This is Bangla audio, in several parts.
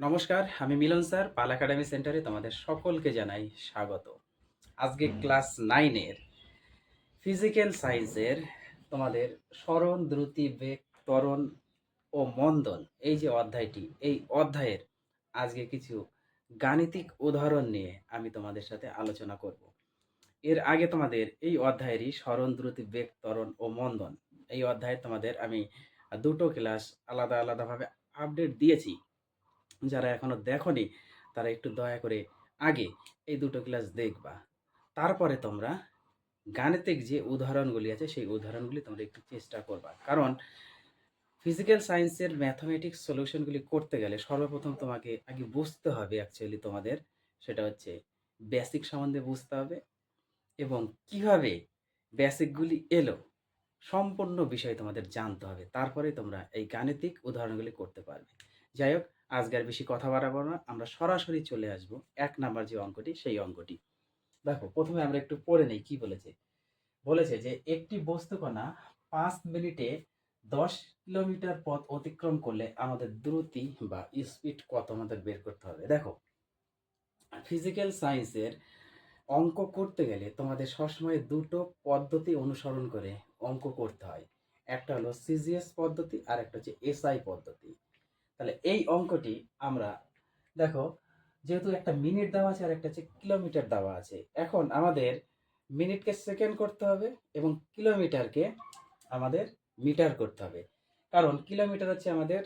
নমস্কার আমি মিলন স্যার পাল একাডেমি সেন্টারে তোমাদের সকলকে জানাই স্বাগত। আজকে ক্লাস নাইনের ফিজিক্যাল সায়েন্সের তোমাদের স্মরণ দ্রুতি বেগ ত্বরণ ও মন্দন এই যে অধ্যায়টি এই অধ্যায়ের আজকে কিছু গাণিতিক উদাহরণ নিয়ে আমি তোমাদের সাথে আলোচনা করব। এর আগে তোমাদের এই অধ্যায়েরই স্মরণ দ্রুতি বেগ ত্বরণ ও মন্দন এই অধ্যায়ে তোমাদের আমি দুটো ক্লাস আলাদা আলাদাভাবে আপডেট দিয়েছি। যারা এখনও দেখোনি, তারা একটু দয়া করে আগে এই দুটো ক্লাস দেখবা। তারপরে তোমরা গাণিতিক যে উদাহরণগুলি আছে, সেই উদাহরণগুলি তোমরা একটু চেষ্টা করবা। কারণ ফিজিক্যাল সায়েন্সের ম্যাথমেটিক্স সলিউশনগুলি করতে গেলে সর্বপ্রথম তোমাকে আগে বুঝতে হবে অ্যাকচুয়ালি তোমাদের, সেটা হচ্ছে বেসিক সম্বন্ধে বুঝতে হবে এবং কীভাবে বেসিকগুলি এলো, সম্পূর্ণ বিষয় তোমাদের জানতে হবে। তারপরে তোমরা এই গাণিতিক উদাহরণগুলি করতে পারবে। যাই হোক আজকে আর বেশি কথা বাড়াবো না। আমরা সরাসরি চলে আসব। এক নাম্বার যে অঙ্কটি, সেই অঙ্কটি। দেখো, প্রথমে আমরা একটু পড়ে নেই, কি বলেছে? বলেছে যে, একটি বস্তুকণা পাঁচ মিনিটে দশ কিলোমিটার পথ অতিক্রম করলে আমাদের দ্রুতি বা স্পিড কত আমাদের বের করতে হবে? দেখো ফিজিক্যাল সায়েন্সের অঙ্ক করতে গেলে তোমাদের সবসময় দুটো পদ্ধতি অনুসরণ করে অঙ্ক করতে হয়। একটা হলো সিজিএস পদ্ধতি আর একটা হচ্ছে এসআই পদ্ধতি। তাহলে এই অঙ্কটি আমরা, দেখো, যেহেতু একটা মিনিট দেওয়া আছে আর একটা হচ্ছে কিলোমিটার দেওয়া আছে, এখন আমাদের মিনিটকে সেকেন্ড করতে হবে এবং কিলোমিটারকে আমাদের মিটার করতে হবে। কারণ কিলোমিটার হচ্ছে আমাদের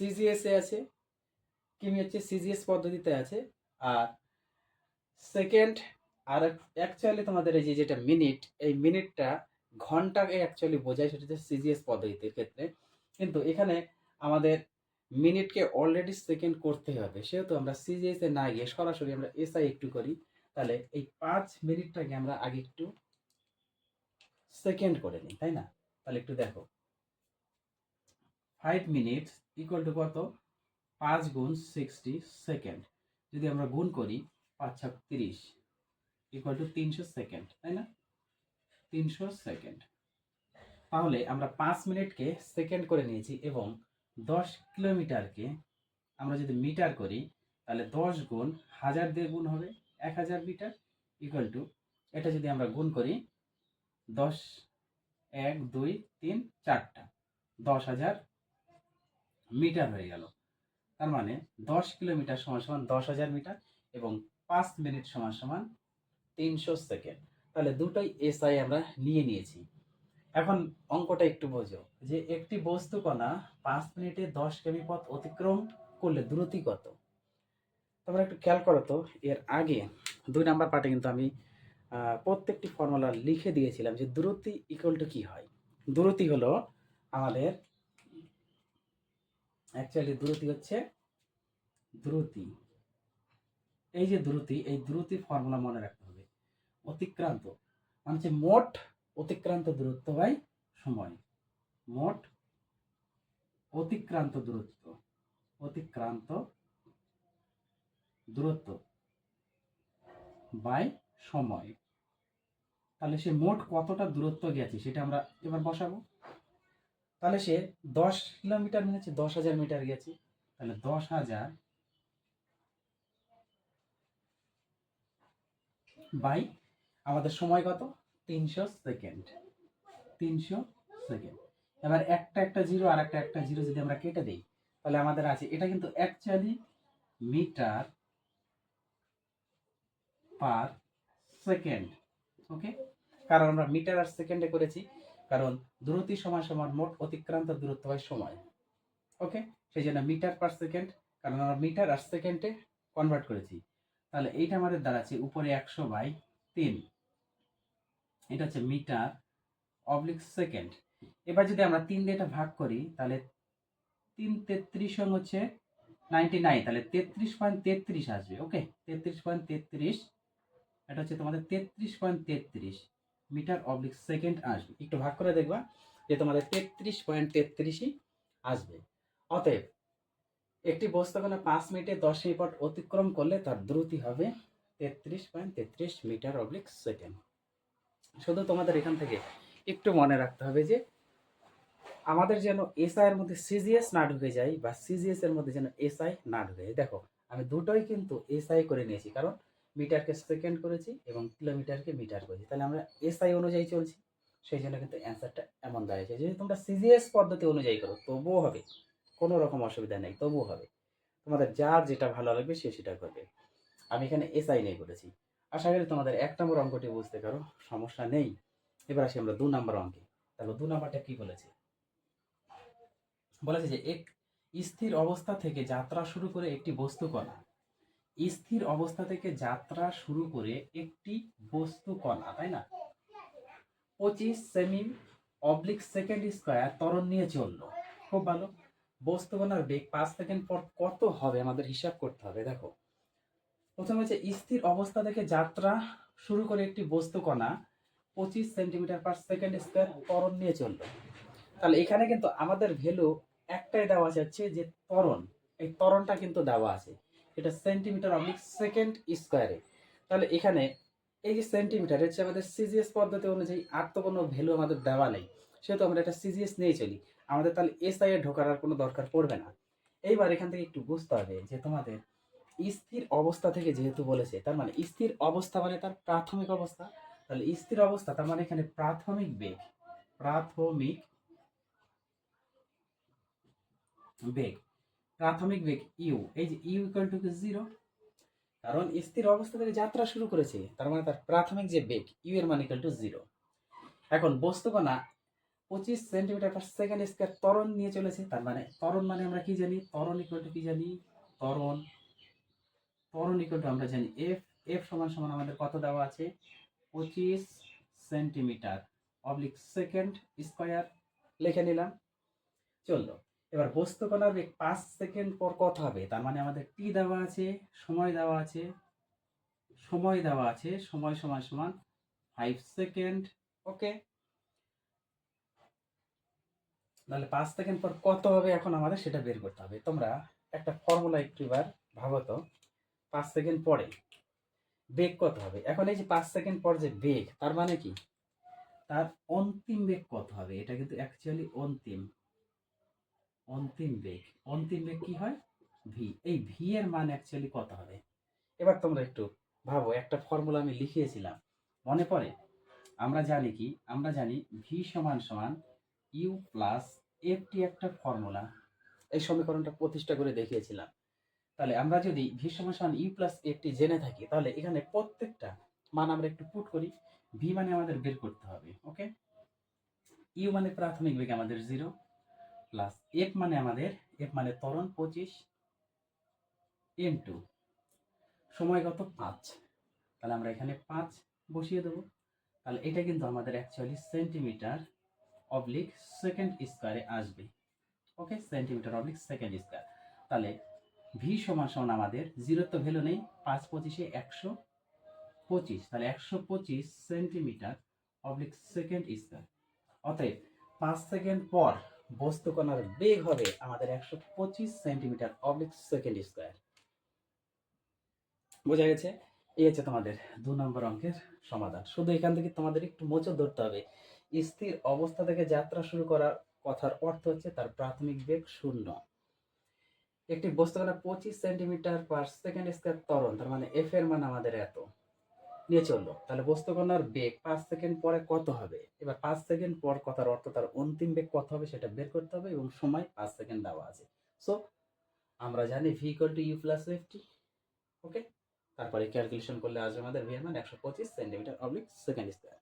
সিজিএস আছে, কিমি হচ্ছে সিজিএস পদ্ধতিতে আছে, আর সেকেন্ড আর অ্যাকচুয়ালি তোমাদের এই যে যেটা মিনিট এই মিনিটটা ঘন্টাকে অ্যাকচুয়ালি বোঝায় সেটা হচ্ছে সিজিএস পদ্ধতির ক্ষেত্রে। কিন্তু এখানে আমাদের মিনিটকে অলরেডি সেকেন্ড করতে হবে। সেহেতু আমরা সিজিএস না গিয়ে সরাসরি আমরা এসআই একটু করি, তাহলে এই পাঁচ মিনিটটাকে আমরা আগে একটু সেকেন্ড করে নিই, তাই না? তাহলে একটু দেখো। ফাইভ মিনিট ইকুয়াল টু কত? পাঁচ গুণ সিক্সটি সেকেন্ড যদি আমরা গুণ করি, পাঁচ ছাক তিরিশ ইকুয়াল টু তিনশো সেকেন্ড তাই না? তিনশো সেকেন্ড তাহলে আমরা পাঁচ মিনিটকে সেকেন্ড করে নিয়েছি এবং দশ কিলোমিটারকে আমরা যদি মিটার করি, তাহলে দশ গুণ হাজার দিয়ে গুণ হবে, এক হাজার মিটার ইকুয়াল টু এটা যদি আমরা গুণ করি, দশ, এক, দুই, তিন, চারটা, দশ হাজার মিটার হয়ে গেল। তার মানে দশ কিলোমিটার সমান সমান দশ হাজার মিটার এবং পাঁচ মিনিট সমান সমান তিনশো সেকেন্ড। তাহলে দুটোই এসআই আমরা নিয়ে নিয়েছি। এখন অঙ্কটা একটু বোঝো, যে একটি বস্তু কণা পাঁচ মিনিটে দশ কেমি পথ অতিক্রম করলে দ্রুতি কত? তোমরা একটু খেয়াল করো তো, এর আগে দুই নাম্বার পার্টে কিন্তু আমি প্রত্যেকটি ফর্মুলা লিখে দিয়েছিলাম যে দ্রুতি ইকুয়াল টু কি হয়? দ্রুতি হলো আমাদের অ্যাকচুয়ালি দ্রুতি হচ্ছে দ্রুতি। এই যে দ্রুতি, এই দ্রুতি ফর্মুলা মনে রাখতে হবে। অতিক্রান্ত মানে মোট অতিক্রান্ত দূরত্ব বাই সময়। মোট অতিক্রান্ত দূরত্ব অতিক্রান্ত দূরত্ব বাই সময়। তাহলে সে মোট কতটা দূরত্ব গেছে সেটা আমরা এবার বসাবো। তাহলে সে দশ কিলোমিটার মানে হচ্ছে দশ হাজার মিটার গেছে। তাহলে দশ হাজার বাই আমাদের সময় কত? তিনশো সেকেন্ড। তিনশো সেকেন্ড। এবার একটা একটা জিরো আর একটা একটা জিরো যদি আমরা কেটে দিই, তাহলে আমাদের আছে, এটা কিন্তু actually metre per second okay কারণ আমরা মিটার আর সেকেন্ডে করেছি, কারণ দ্রুতি সমান সমান মোট অতিক্রান্ত দূরত্ব হয় সময় ওকে সেই জন্য মিটার পার সেকেন্ড কারণ আমরা মিটার আর সেকেন্ডে কনভার্ট করেছি। তাহলে এইটা আমাদের দাঁড়াচ্ছে উপরে একশো বাই তিন। এটা হচ্ছে মিটার অবলিক সেকেন্ড। এবার যদি আমরা তিন দিয়ে এটা ভাগ করি, তাহলে তিন তেত্রিশ হচ্ছে নাইনটি নাইন, তাহলে তেত্রিশ পয়েন্ট তেত্রিশ আসবে, ওকে? তেত্রিশ পয়েন্ট তেত্রিশ, এটা হচ্ছে তোমাদের তেত্রিশ পয়েন্ট তেত্রিশ মিটার অবলিক সেকেন্ড আসবে। একটু ভাগ করে দেখবা যে তোমাদের তেত্রিশ পয়েন্ট তেত্রিশই আসবে। অতএব একটি বস্তুকণা পাঁচ মিনিটে দশ মিনিট অতিক্রম করলে তার দ্রুতি হবে তেত্রিশ পয়েন্ট তেত্রিশ মিটার অবলিক সেকেন্ড। শুধু তোমাদের এখান থেকে একটু মনে রাখতে হবে যে আমাদের যেন এসআই এর মধ্যে সিজিএস না ঢুকে যায় বা সিজিএস এর মধ্যে যেন এসআই না ঢুকে যায়। দেখো, আমি দুটোই কিন্তু এসআই করে নিয়েছি। কারণ মিটারকে সেকেন্ড করেছি এবং কিলোমিটারকে মিটার করেছি। তাহলে আমরা এসআই অনুযায়ী চলছি। সেই জন্য কিন্তু অ্যান্সারটা এমন দাঁড়িয়েছে যদি তোমরা সিজিএস পদ্ধতি অনুযায়ী করো, তবুও হবে। কোনো রকম অসুবিধা নেই, তবুও হবে। তোমাদের যার যেটা ভালো লাগবে সে সেটা করবে। আমি এখানে এসআই নিয়ে করেছি। আশা করি তোমাদের এক নম্বর অঙ্কটি বুঝতে পারো, সমস্যা নেই। এবার আসি আমরা দু নম্বর অঙ্কে। তাহলে দু নম্বরটা কি বলেছে? বলেছে যে এক স্থির অবস্থা থেকে যাত্রা শুরু করে একটি বস্তু কণা স্থির অবস্থা থেকে যাত্রা শুরু করে একটি বস্তু কণা তাই না? পঁচিশ সেমি অবলিক সেকেন্ড স্কোয়ার ত্বরণ নিয়ে চলল। খুব ভালো। বস্তু কণার বেগ পাঁচ সেকেন্ড পর কত হবে আমাদের হিসাব করতে হবে, দেখো। প্রথমে হচ্ছে স্থির অবস্থা থেকে যাত্রা শুরু করে একটি বস্তু কণা পঁচিশ সেন্টিমিটার পার সেকেন্ড স্কোয়ার ত্বরণ নিয়ে চলল তাহলে এখানে কিন্তু আমাদের ভ্যালু একটাই দেওয়া আছে যে ত্বরণ। এই ত্বরণটা কিন্তু দেওয়া আছে। এটা সেন্টিমিটার অবলিক সেকেন্ড স্কোয়ারে তাহলে এখানে এই যে সেন্টিমিটার হচ্ছে আমাদের সিজিএস পদ্ধতি অনুযায়ী আর তো কোনো ভ্যালু আমাদের দেওয়া নেই। সেহেতু আমরা একটা সিজিএস নিয়ে চলি। আমাদের তাহলে এসআই এ ঢোকার আর কোনো দরকার পড়বে না। এইবার এখান থেকে একটু বুঝতে হবে যে তোমাদের স্থির অবস্থা থেকে যেহেতু বলেছে, তার মানে স্থির অবস্থা মানে তার প্রাথমিক অবস্থা। তাহলে স্থির অবস্থা তার মানে এখানে প্রাথমিক বেগ প্রাথমিক বেগ প্রাথমিক বেগ ইউ, এই যে ইউ ইকুয়াল টু জিরো কারণ স্থির অবস্থা থেকে যাত্রা শুরু করেছে, তার মানে তার প্রাথমিক যে বেগ, ইউ এর মান ইকুয়াল টু জিরো এখন বস্তুকণা পঁচিশ সেন্টিমিটার পার সেকেন্ড স্কোয়ার ত্বরণ নিয়ে চলেছে, তার মানে ত্বরণ মানে আমরা কি জানি? ত্বরণ ইকুয়াল টু কি জানি? ত্বরণ। ত্বরণ ইকুয়াল আমরা জানি। এফ এফ সমান সমান আমাদের কত দেওয়া আছে? পঁচিশ সেন্টিমিটার। Oblique second square. লিখে নিলাম। চলল। এবার বস্তু কণার বেগ পাঁচ সেকেন্ড পর কত হবে? তার মানে আমাদের টি দেওয়া আছে, সময় দেওয়া আছে, সময় দেওয়া আছে, সময় সমান সমান ফাইভ সেকেন্ড। ওকে তাহলে পাঁচ সেকেন্ড পর কত হবে এখন আমাদের সেটা বের করতে হবে। তোমরা একটা ফর্মুলা একটু এবার ভাবো তো। পাঁচ সেকেন্ড পরে। বেগ কত হবে? এখন এই যে পাঁচ সেকেন্ড পর যে বেগ, তার মানে কি? তার অন্তিম বেগ কত হবে? এটা কিন্তু অ্যাকচুয়ালি অন্তিম। অন্তিম বেগ। অন্তিম বেগ কি হয়? ভি এই ভি এর মান অ্যাকচুয়ালি কত হবে? এবার তোমরা একটু ভাবো, একটা ফর্মুলা আমি লিখিয়েছিলাম। মনে পড়ে? আমরা জানি কি? আমরা জানি ভি সমান সমান ইউ প্লাস এফটি একটা ফর্মুলা এই সমীকরণটা প্রতিষ্ঠা করে দেখিয়েছিলাম। তাহলে আমরা যদি ভি সমান ইউ প্লাস এফটি জেনে থাকি, তাহলে এখানে প্রত্যেকটা মান আমরা একটু পুট করি। ভি মানে আমাদের বের করতে হবে ওকে ইউ মানে প্রাথমিক বেগ আমাদের জিরো প্লাস এফ মানে আমাদের এফ মানে ত্বরণ পঁচিশ এম টু সময় কত? পাঁচ। তাহলে আমরা এখানে পাঁচ বসিয়ে দেবো। তাহলে এটা কিন্তু আমাদের অ্যাকচুয়ালি সেন্টিমিটার অবলিক সেকেন্ড স্কোয়ারে আসবে okay centimetre oblique second square তাহলে ভি সমান সমান আমাদের জিরো তো ভ্যালু নেই, পাঁচ পঁচিশে একশো পঁচিশ। তাহলে একশো পঁচিশ সেন্টিমিটার অবলিক সেকেন্ড স্কোয়ার অতএব পাঁচ সেকেন্ড পর বস্তু কণার বেগ হবে আমাদের একশো পঁচিশ সেন্টিমিটার অবলিক সেকেন্ড স্কোয়ার বোঝা গেছে? এই হচ্ছে তোমাদের দু নম্বর অঙ্কের সমাধান। শুধু এখান থেকে তোমাদের একটু মোচর ধরতে হবে। স্থির অবস্থা থেকে যাত্রা শুরু করার কথার অর্থ হচ্ছে তার প্রাথমিক বেগ শূন্য। একটি বস্তু কণা পঁচিশ সেন্টিমিটার পার সেকেন্ড স্কোয়ার ত্বরণ, তার মানে এফ এর মান আমাদের এত। নিয়ে চলল। তাহলে বস্তু কণার বেগ পাঁচ সেকেন্ড পরে কত হবে? এবার পাঁচ সেকেন্ড পর কথার অর্থ তার অন্তিম বেগ কত হবে সেটা বের করতে হবে এবং সময় পাঁচ সেকেন্ড দেওয়া আছে। সো আমরা জানি V equal to U plus FT okay তারপরে ক্যালকুলেশন করলে আসবে আমাদের ভি এর মান একশো পঁচিশ সেন্টিমিটার অবলিক সেকেন্ড স্কোয়ার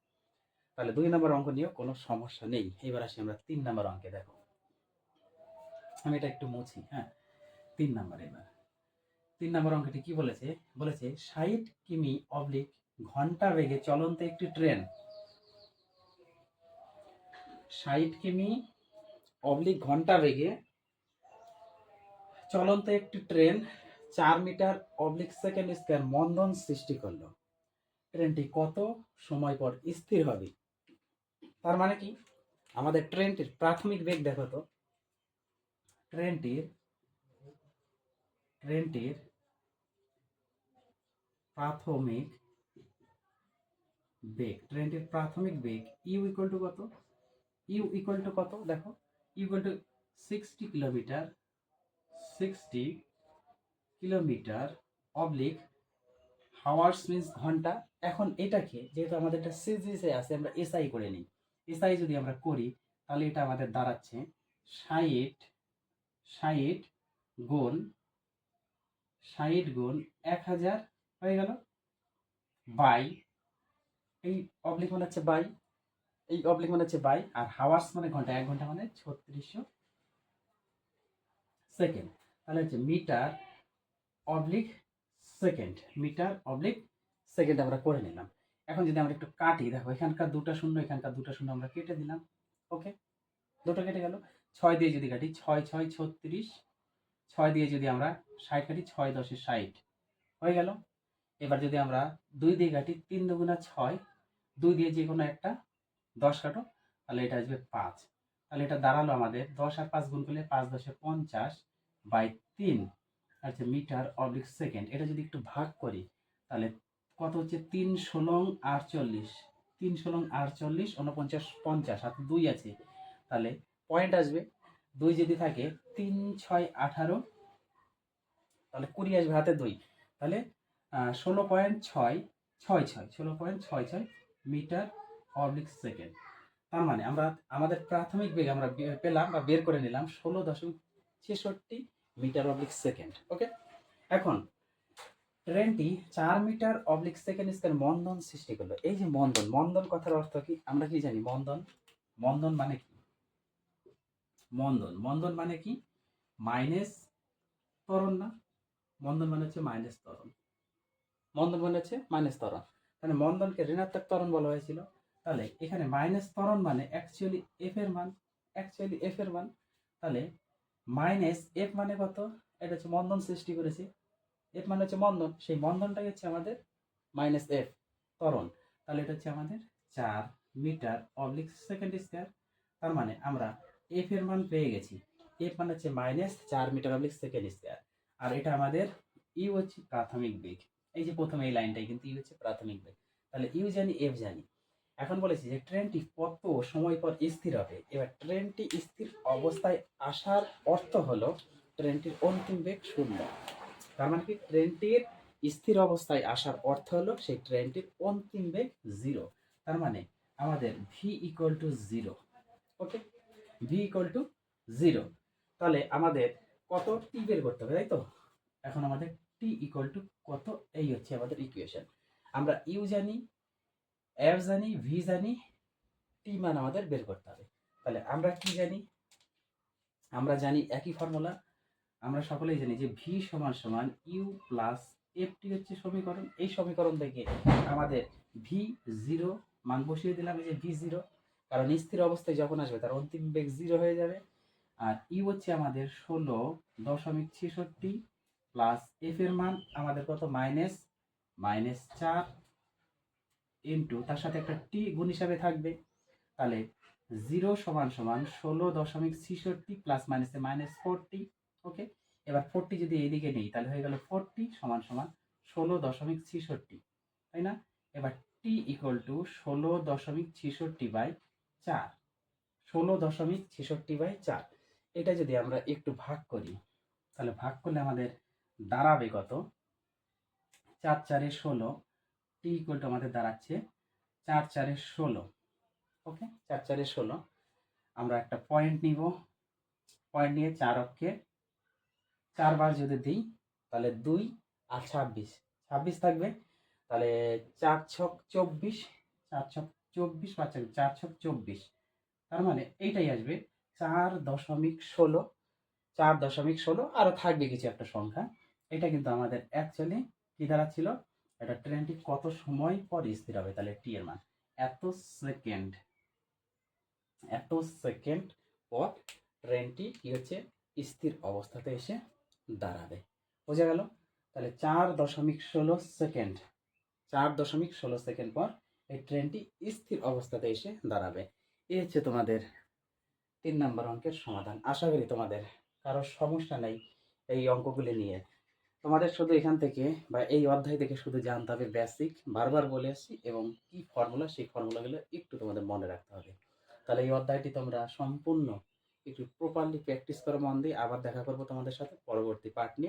তাহলে দুই নম্বর অঙ্ক নিয়েও কোনো সমস্যা নেই। এবার আসি আমরা তিন নম্বর অঙ্কে, দেখো। আমি এটা একটু মুছি হ্যাঁ? তিন নম্বর এবার। তিন নম্বর অঙ্কটি কি বলেছে? বলেছে, ষাট কিমি অবলিক ঘণ্টা বেগে চলন্ত একটি ট্রেন। ষাট কিমি অবলিক ঘণ্টা বেগে চলন্ত একটি ট্রেন চার মিটার অবলিক সেকেন্ড স্কোয়ার মন্দন সৃষ্টি করল। ট্রেনটি কত সময় পর স্থির হবে? তার মানে কি? আমাদের ট্রেনটির প্রাথমিক বেগ দেখো তো। ট্রেনটির ট্রেনটির প্রাথমিক বেগ, ট্রেনটির প্রাথমিক বেগ ইউ ইকুয়াল টু কত? ইউ ইকুয়াল টু কত? দেখো equal to sixty kilometre sixty kilometre oblique hours means ঘণ্টা। এখন এটাকে যেহেতু আমাদের একটা সিজিসে আছে, আমরা এসআই করে নিই। এসআই যদি আমরা করি, তাহলে এটা আমাদের দাঁড়াচ্ছে ষাট ষাট গুণ ষাট গুণ এক হাজার হয়ে গেল বাই। এই অবলিক মানে হচ্ছে বাই। এই অবলিক মানে হচ্ছে বাই। আর হাওয়ার্স মানে ঘণ্টা, এক ঘণ্টা মানে ছত্রিশশো সেকেন্ড। তাহলে হচ্ছে metre oblique second metre oblique second আমরা করে নিলাম। এখন যদি আমরা একটু কাটি, দেখো এখানকার দুটো শূন্য, এখানকার দুটো শূন্য আমরা কেটে দিলাম। ওকে দুটো কেটে গেল। ছয় দিয়ে যদি কাটি, ছয় ছয়, ছত্রিশ ছয় দিয়ে যদি আমরা ষাট কাটি ছয় দশে ষাট, হয়ে গেল। এবার যদি আমরা দুই দিয়ে কাটি তিন দুগুণা ছয়, দুই দিয়ে যে কোনো একটা দশ কাটো, তাহলে এটা আসবে পাঁচ। তাহলে এটা দাঁড়াল আমাদের দশ আর পাঁচ গুণ করলে পাঁচ দশে পঞ্চাশ বাই তিন। আচ্ছা মিটার অবলিক সেকেন্ড, এটা যদি একটু ভাগ করি, তাহলে কত হচ্ছে? তিন ষোলং আটচল্লিশ। তিন ষোলং আটচল্লিশ উনপঞ্চাশ পঞ্চাশ আর দুই আছে। তাহলে পয়েন্ট আসবে দুই যদি থাকে, তিন, ছয়, আঠারো, তাহলে কুড়ি আসবে হাতে দুই। তাহলে ষোলো পয়েন্ট ছয় ছয় ছয়, ষোলো পয়েন্ট ছয় ছয় মিটার অবলিক সেকেন্ড। তার মানে আমরা, আমাদের প্রাথমিক বেগ আমরা পেলাম বা বের করে নিলাম ষোলো দশমিক ছেষট্টি মিটার অবলিক সেকেন্ড, ওকে? এখন, ট্রেনটি চার মিটার অবলিক সেকেন্ড স্কোয়ার মন্দন সৃষ্টি করল। এই যে মন্দন মন্দন কথার অর্থ কি? আমরা কি জানি? মন্দন? মন্দন মানে কি? মন্দন। মন্দন মানে কি? মাইনাস ত্বরণ না? মন্দন মানে হচ্ছে মাইনাস ত্বরণ। মন্দন মানে হচ্ছে মাইনাস ত্বরণ। তাহলে মন্দনকে ঋণাত্মক ত্বরণ বলা হয়েছিল। তাহলে এখানে মাইনাস ত্বরণ মানে অ্যাকচুয়ালি এফ এর মান। অ্যাকচুয়ালি এফ এর মান। তাহলে মাইনাস এফ মানে কত? এটা হচ্ছে মন্দন সৃষ্টি করেছে। এফ মানে হচ্ছে মন্দন। সেই মন্দনটাই হচ্ছে আমাদের মাইনাস এফ ত্বরণ। তাহলে এটা হচ্ছে আমাদের চার মিটার অবলিক সেকেন্ড স্কোয়ার। তার মানে আমরা এফ এর মান পেয়ে গেছি। এফ মানে হচ্ছে মাইনাস চার মিটার অবলিক সেকেন্ড স্কোয়ার আর এটা আমাদের ইউ হচ্ছে প্রাথমিক বেগ। এই যে প্রথমে এই লাইনটাই কিন্তু ইউ হচ্ছে প্রাথমিক বেগ। তাহলে ইউ জানি এফ জানি। এখন বলেছি যে ট্রেনটি কত সময় পর স্থির হবে? এবার ট্রেনটি স্থির অবস্থায় আসার অর্থ হলো ট্রেনটির অন্তিম বেগ শূন্য। তার মানে কি? ট্রেনটির স্থির অবস্থায় আসার অর্থ হলো সেই ট্রেনটির অন্তিম বেগ জিরো তার মানে আমাদের V equal to zero okay V equal to zero তাহলে আমাদের কত টি বের করতে হবে, তাই তো? এখন আমাদের টি ইকুয়াল টু কত? এই হচ্ছে আমাদের ইকুয়েশন আমরা ইউ জানি এফ জানি ভি জানি টি মান আমাদের বের করতে হবে। তাহলে আমরা কি জানি? আমরা জানি একই ফর্মুলা আমরা সকলেই জানি যে ভি সমান সমান ইউ প্লাস এফ টি হচ্ছে সমীকরণ। এই সমীকরণ থেকে আমাদের ভি জিরো মান বসিয়ে দিলাম, এই যে ভি জিরো কারণ স্থির অবস্থায় যখন আসবে তার অন্তিম বেগ জিরো হয়ে যাবে। আর ই হচ্ছে আমাদের ষোলো দশমিক ছেষট্টি প্লাস এফ এর মান আমাদের কত? মাইনাস মাইনাস চার ইন্টু তার সাথে একটা টি গুণ হিসাবে থাকবে। তাহলে জিরো সমান সমান ষোলো দশমিক ছেষট্টি প্লাস মাইনাসে মাইনাস ফোরটি ওকে এবার ফোরটি যদি এইদিকে নেই, তাহলে হয়ে গেল ফোরটি সমান সমান ষোলো দশমিক ছেষট্টি, তাই না? এবার টি ইকুয়াল টু ষোলো দশমিক ছেষট্টি বাই চার। ষোলো দশমিক ছেষট্টি বাই চার। এটা যদি আমরা একটু ভাগ করি, তাহলে ভাগ করলে আমাদের দাঁড়াবে কত? চার চারে ষোলো টি ইকুয়াল টু আমাদের দাঁড়াচ্ছে চার চারে ষোলো। ওকে চার চারে ষোলো। আমরা একটা পয়েন্ট নিব। পয়েন্ট নিয়ে চার অক্ষে চারবার যদি দিই, তাহলে দুই আর ছাব্বিশ। ছাব্বিশ থাকবে। তাহলে চার ছক চব্বিশ, চার ছক চব্বিশ চার চার ছক চব্বিশ। তার মানে এইটাই আসবে। চার দশমিক ষোলো, চার দশমিক ষোলো আরও থাকবে কিছু একটা সংখ্যা। এটা কিন্তু আমাদের অ্যাকচুয়ালি কী দাঁড়াচ্ছিল? এটা ট্রেনটি কত সময় পর স্থির হবে? তাহলে টি এর মান। এত সেকেন্ড এত সেকেন্ড পর ট্রেনটি কি হচ্ছে? স্থির অবস্থাতে এসে দাঁড়াবে। বোঝা গেল? তাহলে চার দশমিক ষোলো সেকেন্ড চার দশমিক ষোলো সেকেন্ড পর এই ট্রেনটি স্থির অবস্থাতে এসে দাঁড়াবে। এই হচ্ছে তোমাদের তিন নম্বর অঙ্কের সমাধান। আশা করি তোমাদের কারও সমস্যা নেই এই অঙ্কগুলি নিয়ে। তোমাদের শুধু এখান থেকে বা এই অধ্যায় থেকে শুধু জানতে হবে বেসিক বারবার বলে আসছি এবং কি ফর্মুলা সেই ফর্মুলাগুলো একটু তোমাদের মনে রাখতে হবে। তাহলে এই অধ্যায়টি তোমরা সম্পূর্ণ একটু প্রপারলি প্র্যাকটিস করো মন দিয়ে। আবার দেখা করব তোমাদের সাথে পরবর্তী পার্ট নিয়ে।